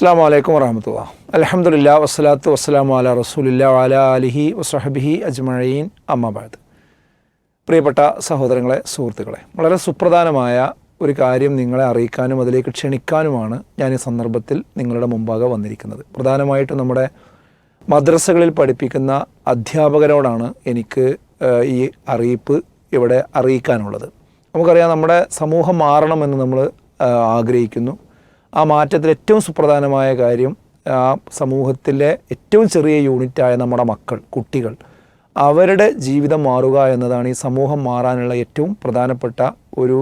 അസ്സാം വലൈക്കും വറഹമത്തുള്ള. അലഹമുല്ല വസ്സലാത്തു വസ്സലാമു അല റസൂലില്ല അല അലിഹി വസ്ഹബിഹി അജ്മഴീൻ അമ്മബാദ് പ്രിയപ്പെട്ട സഹോദരങ്ങളെ സുഹൃത്തുക്കളെ വളരെ സുപ്രധാനമായ ഒരു കാര്യം നിങ്ങളെ അറിയിക്കാനും അതിലേക്ക് ക്ഷണിക്കാനുമാണ് ഞാൻ ഈ സന്ദർഭത്തിൽ നിങ്ങളുടെ മുമ്പാകെ വന്നിരിക്കുന്നത്. പ്രധാനമായിട്ടും നമ്മുടെ മദ്രസകളിൽ പഠിപ്പിക്കുന്ന അധ്യാപകരോടാണ് എനിക്ക് ഈ അറിയിപ്പ് ഇവിടെ അറിയിക്കാനുള്ളത്. നമുക്കറിയാം നമ്മുടെ സമൂഹം മാറണമെന്ന് നമ്മൾ ആഗ്രഹിക്കുന്നു. ആ മാറ്റത്തിൽ ഏറ്റവും സുപ്രധാനമായ കാര്യം ആ സമൂഹത്തിലെ ഏറ്റവും ചെറിയ യൂണിറ്റായ നമ്മുടെ മക്കൾ കുട്ടികൾ അവരുടെ ജീവിതം മാറുക എന്നതാണ് ഈ സമൂഹം മാറാനുള്ള ഏറ്റവും പ്രധാനപ്പെട്ട ഒരു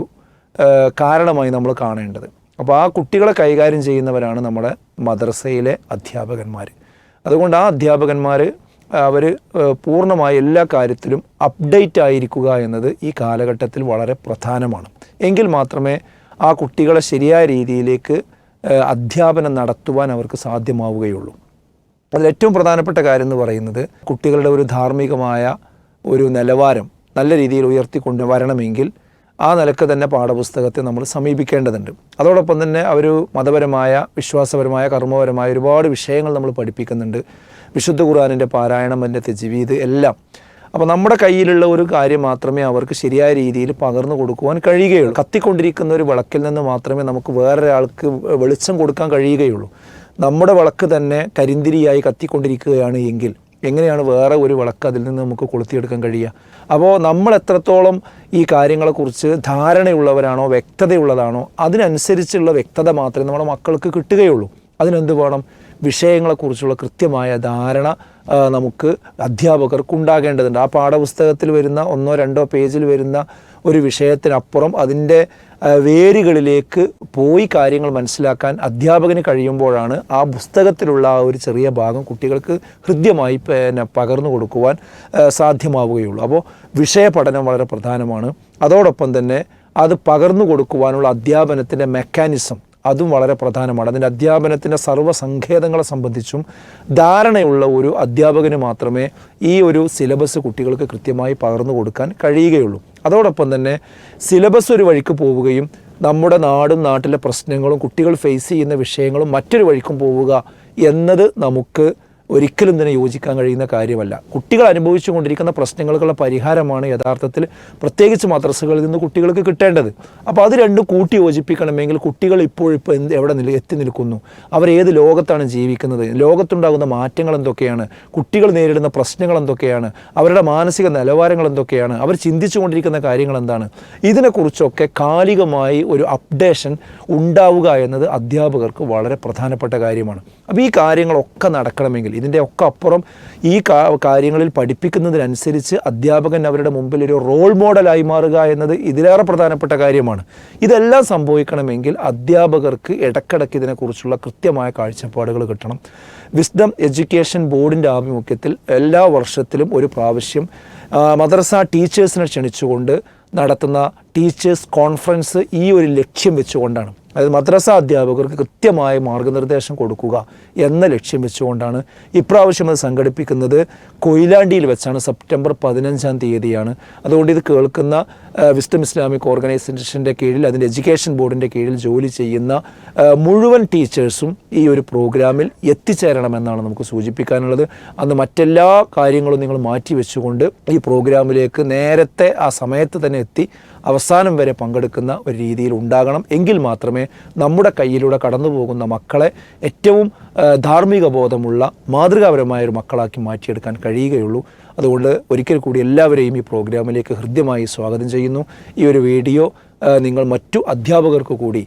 കാരണമായി നമ്മൾ കാണേണ്ടത്. അപ്പോൾ ആ കുട്ടികളെ കൈകാര്യം ചെയ്യുന്നവരാണ് നമ്മുടെ മദ്രസയിലെ അധ്യാപകന്മാർ അതുകൊണ്ട് ആ അധ്യാപകന്മാർ അവർ പൂർണമായ എല്ലാ കാര്യത്തിലും അപ്ഡേറ്റ് ആയിരിക്കുക എന്നത് ഈ കാലഘട്ടത്തിൽ വളരെ പ്രധാനമാണ്. എങ്കിൽ മാത്രമേ ആ കുട്ടികളെ ശരിയായ രീതിയിലേക്ക് അധ്യാപനം നടത്തുവാൻ അവർക്ക് സാധ്യമാവുകയുള്ളൂ. അതിൽ ഏറ്റവും പ്രധാനപ്പെട്ട കാര്യം എന്ന് പറയുന്നത് കുട്ടികളുടെ ഒരു ധാർമ്മികമായ ഒരു നിലവാരം നല്ല രീതിയിൽ ഉയർത്തിക്കൊണ്ട് വരണമെങ്കിൽ ആ നിലയ്ക്ക് തന്നെ പാഠപുസ്തകത്തെ നമ്മൾ സമീപിക്കേണ്ടതുണ്ട്. അതോടൊപ്പം തന്നെ അവർ മതപരമായ വിശ്വാസപരമായ കർമ്മപരമായ ഒരുപാട് വിഷയങ്ങൾ നമ്മൾ പഠിപ്പിക്കുന്നുണ്ട്. വിശുദ്ധ ഖുർആാനിന്റെ പാരായണം എന്റെ തെജിവീത് എല്ലാം അപ്പോൾ നമ്മുടെ കയ്യിലുള്ള ഒരു കാര്യം മാത്രമേ അവർക്ക് ശരിയായ രീതിയിൽ പകർന്നു കൊടുക്കുവാൻ കഴിയുകയുള്ളൂ. കത്തിക്കൊണ്ടിരിക്കുന്ന ഒരു വിളക്കിൽ നിന്ന് മാത്രമേ നമുക്ക് വേറൊരാൾക്ക് വെളിച്ചം കൊടുക്കാൻ കഴിയുകയുള്ളൂ. നമ്മുടെ വിളക്ക് തന്നെ കരിന്തിരിയായി കത്തിക്കൊണ്ടിരിക്കുകയാണ് എങ്കിൽ എങ്ങനെയാണ് വേറെ ഒരു വിളക്ക് അതിൽ നിന്ന് നമുക്ക് കൊളുത്തിയെടുക്കാൻ കഴിയുക? അപ്പോൾ നമ്മൾ എത്രത്തോളം ഈ കാര്യങ്ങളെക്കുറിച്ച് ധാരണയുള്ളവരാണോ വ്യക്തതയുള്ളതാണോ അതിനനുസരിച്ചുള്ള വ്യക്തത മാത്രമേ നമ്മുടെ മക്കൾക്ക് കിട്ടുകയുള്ളൂ. അതിനെന്ത് വേണം? വിഷയങ്ങളെക്കുറിച്ചുള്ള കൃത്യമായ ധാരണ നമുക്ക് അധ്യാപകർക്ക് ഉണ്ടാകേണ്ടതുണ്ട് ആ പാഠപുസ്തകത്തിൽ വരുന്ന ഒന്നോ രണ്ടോ പേജിൽ വരുന്ന ഒരു വിഷയത്തിനപ്പുറം അതിന്റെ വേരുകളിലേക്ക് പോയി കാര്യങ്ങൾ മനസ്സിലാക്കാൻ അധ്യാപകന് കഴിയുമ്പോഴാണ് ആ പുസ്തകത്തിലുള്ള ആ ഒരു ചെറിയ ഭാഗം കുട്ടികൾക്ക് ഹൃദ്യമായി പിന്നെ പകർന്നു കൊടുക്കുവാൻ സാധ്യമാവുകയുള്ളൂ. അപ്പോൾ വിഷയ പഠനം വളരെ പ്രധാനമാണ്. അതോടൊപ്പം തന്നെ അത് പകർന്നു കൊടുക്കുവാനുള്ള അധ്യാപനത്തിന്റെ മെക്കാനിസം അതും വളരെ പ്രധാനമാണ്. അതിന്റെ അധ്യാപനത്തിന്റെ സർവസങ്കേതങ്ങളെ സംബന്ധിച്ചും ധാരണയുള്ള ഒരു അധ്യാപകന് മാത്രമേ ഈ ഒരു സിലബസ് കുട്ടികൾക്ക് കൃത്യമായി പകർന്നു കൊടുക്കാൻ കഴിയുകയുള്ളൂ. അതോടൊപ്പം തന്നെ സിലബസ് ഒരു വഴിക്ക് പോവുകയും നമ്മുടെ നാടും നാട്ടിലെ പ്രശ്നങ്ങളും കുട്ടികൾ ഫേസ് ചെയ്യുന്ന വിഷയങ്ങളും മറ്റൊരു വഴിക്കും പോവുക എന്നത് നമുക്ക് ഒരിക്കലും തന്നെ യോജിക്കാൻ കഴിയുന്ന കാര്യമല്ല. കുട്ടികൾ അനുഭവിച്ചു കൊണ്ടിരിക്കുന്ന പ്രശ്നങ്ങൾക്കുള്ള പരിഹാരമാണ് യഥാർത്ഥത്തിൽ പ്രത്യേകിച്ച് മദ്രസകളിൽ നിന്ന് കുട്ടികൾക്ക് കിട്ടേണ്ടത്. അപ്പോൾ അത് രണ്ടും കൂട്ടി യോജിപ്പിക്കണമെങ്കിൽ കുട്ടികൾ ഇപ്പോഴിപ്പോൾ എന്ത് എവിടെ നില എത്തി നിൽക്കുന്നു. അവർ ഏത് ലോകത്താണ് ജീവിക്കുന്നത്? ലോകത്തുണ്ടാകുന്ന മാറ്റങ്ങൾ എന്തൊക്കെയാണ്? കുട്ടികൾ നേരിടുന്ന പ്രശ്നങ്ങൾ എന്തൊക്കെയാണ്? അവരുടെ മാനസിക നിലവാരങ്ങൾ എന്തൊക്കെയാണ്? അവർ ചിന്തിച്ചു കൊണ്ടിരിക്കുന്ന കാര്യങ്ങൾ എന്താണ്? ഇതിനെക്കുറിച്ചൊക്കെ കാലികമായി ഒരു അപ്ഡേഷൻ ഉണ്ടാവുക എന്നത് അധ്യാപകർക്ക് വളരെ പ്രധാനപ്പെട്ട കാര്യമാണ്. അപ്പോൾ ഈ കാര്യങ്ങളൊക്കെ നടക്കണമെങ്കിൽ ഇതിന്റെ ഒക്കെ അപ്പുറം ഈ കാര്യങ്ങളിൽ പഠിപ്പിക്കുന്നതിനനുസരിച്ച് അധ്യാപകൻ അവരുടെ മുമ്പിൽ ഒരു റോൾ മോഡലായി മാറുക എന്നത് ഇതിലേറെ പ്രധാനപ്പെട്ട കാര്യമാണ്. ഇതെല്ലാം സംഭവിക്കണമെങ്കിൽ അധ്യാപകർക്ക് ഇടക്കിടയ്ക്ക് ഇതിനെക്കുറിച്ചുള്ള കൃത്യമായ കാഴ്ചപ്പാടുകൾ കിട്ടണം. വിസ്ഡം എഡ്യൂക്കേഷൻ ബോർഡിന്റെ ആഭിമുഖ്യത്തിൽ എല്ലാ വർഷത്തിലും ഒരു പ്രാവശ്യം മദ്രസ ടീച്ചേഴ്സിനെ ക്ഷണിച്ചുകൊണ്ട് നടത്തുന്ന ടീച്ചേഴ്സ് കോൺഫറൻസ് ഈ ഒരു ലക്ഷ്യം വെച്ചുകൊണ്ടാണ്. അതായത് മദ്രസ അധ്യാപകർക്ക് കൃത്യമായ മാർഗനിർദ്ദേശം കൊടുക്കുക എന്ന ലക്ഷ്യം വെച്ചുകൊണ്ടാണ് ഇപ്രാവശ്യം അത് സംഘടിപ്പിക്കുന്നത്. കൊയിലാണ്ടിയിൽ വെച്ചാണ് സെപ്റ്റംബർ പതിനഞ്ചാം തീയതിയാണ്. അതുകൊണ്ട് ഇത് കേൾക്കുന്ന വിസ്ഡം ഇസ്ലാമിക് ഓർഗനൈസേഷന്റെ കീഴിൽ അതിന്റെ എഡ്യൂക്കേഷൻ ബോർഡിന്റെ കീഴിൽ ജോലി ചെയ്യുന്ന മുഴുവൻ ടീച്ചേഴ്സും ഈ ഒരു പ്രോഗ്രാമിൽ എത്തിച്ചേരണമെന്നാണ് നമുക്ക് സൂചിപ്പിക്കാനുള്ളത്. അന്ന് മറ്റെല്ലാ കാര്യങ്ങളും നിങ്ങൾ മാറ്റി വെച്ചുകൊണ്ട് ഈ പ്രോഗ്രാമിലേക്ക് നേരത്തെ ആ സമയത്ത് തന്നെ എത്തി അവസാനം വരെ പങ്കെടുക്കുന്ന ഒരു രീതിയിൽ ഉണ്ടാകണം. എങ്കിൽ മാത്രമേ നമ്മുടെ കയ്യിലൂടെ കടന്നു പോകുന്ന മക്കളെ ഏറ്റവും ധാർമ്മിക ബോധമുള്ള മാതൃകാപരമായ ഒരു മക്കളാക്കി മാറ്റിയെടുക്കാൻ കഴിയുകയുള്ളൂ. അതുകൊണ്ട് ഒരിക്കൽ കൂടി എല്ലാവരെയും ഈ പ്രോഗ്രാമിലേക്ക് ഹൃദ്യമായി സ്വാഗതം ചെയ്യുന്നു. ഈ ഒരു വീഡിയോ നിങ്ങൾ മറ്റു അധ്യാപകർക്ക് കൂടി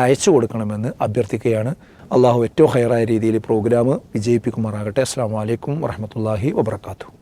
അയച്ചു കൊടുക്കണമെന്ന് അഭ്യർത്ഥിക്കുകയാണ്. അള്ളാഹു ഏറ്റവും ഹയറായ രീതിയിൽ പ്രോഗ്രാം വിജയിപ്പിക്കുമാറാകട്ടെ. അസ്സാം വലൈക്കും വറഹമത്തല്ലാഹി വബർക്കാത്തു